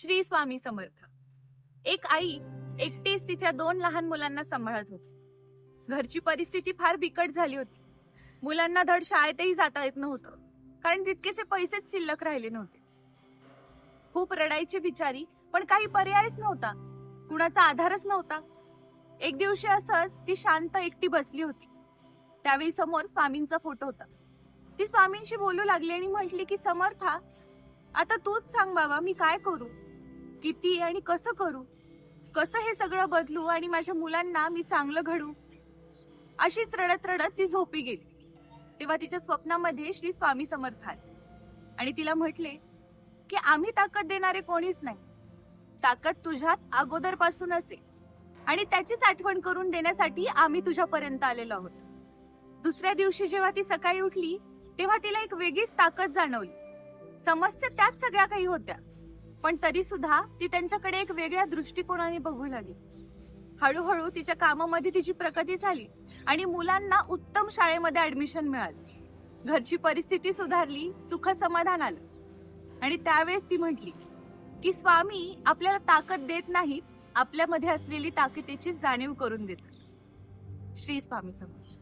श्री स्वामी समर्थ. एक आई एकटीच तिच्या दोन लहान मुलांना सांभाळत होती. घरची परिस्थिती फार बिकट झाली होती. मुलांना धड शाळेतही जाता येत नव्हतं कारण तितकेसे पैसेच शिल्लक राहिले नव्हते. खूप रडायची बिचारी पण काही पर्यायच नव्हता. कुणाचा आधारच नव्हता. एक दिवशी असंच ती शांत एकटी बसली होती. त्यावेळी समोर स्वामींचा फोटो होता. ती स्वामींशी बोलू लागली आणि म्हटली की समर्था आता तूच सांग बाबा मी काय करू? किती आणि कसं करू? कसं हे सगळं बदलू आणि माझ्या मुलांना मी चांगलं घडू अशीच रडत रडत ती झोपी गेली. तेव्हा तिच्या स्वप्नामध्ये श्री स्वामी समर्थ आले. आणि तिला म्हटले की आम्ही ताकद देणारे कोणीच नाही. ताकद तुझ्यात अगोदरपासून असेल. आणि त्याचीच आठवण करून देण्यासाठी आम्ही तुझ्यापर्यंत आलेलो आहोत. दुसऱ्या दिवशी जेव्हा ती सकाळी उठली तेव्हा तिला एक वेगळीच ताकद जाणवली. समस्या त्याच सगळ्या काही होत्या. पण तरी सुद्धा ती त्यांच्याकडे एक वेगळ्या दृष्टिकोनाने बघू लागली हळूहळू तिच्या कामामध्ये तिची प्रगती झाली आणि मुलांना उत्तम शाळेमध्ये ऍडमिशन मिळाली. घरची परिस्थिती सुधारली सुख समाधान आलं. आणि त्यावेळेस ती म्हटली की स्वामी आपल्याला ताकद देत नाहीत. आपल्यामध्ये असलेली ताकदीची जाणीव करून देतात. श्री स्वामी समर्थ.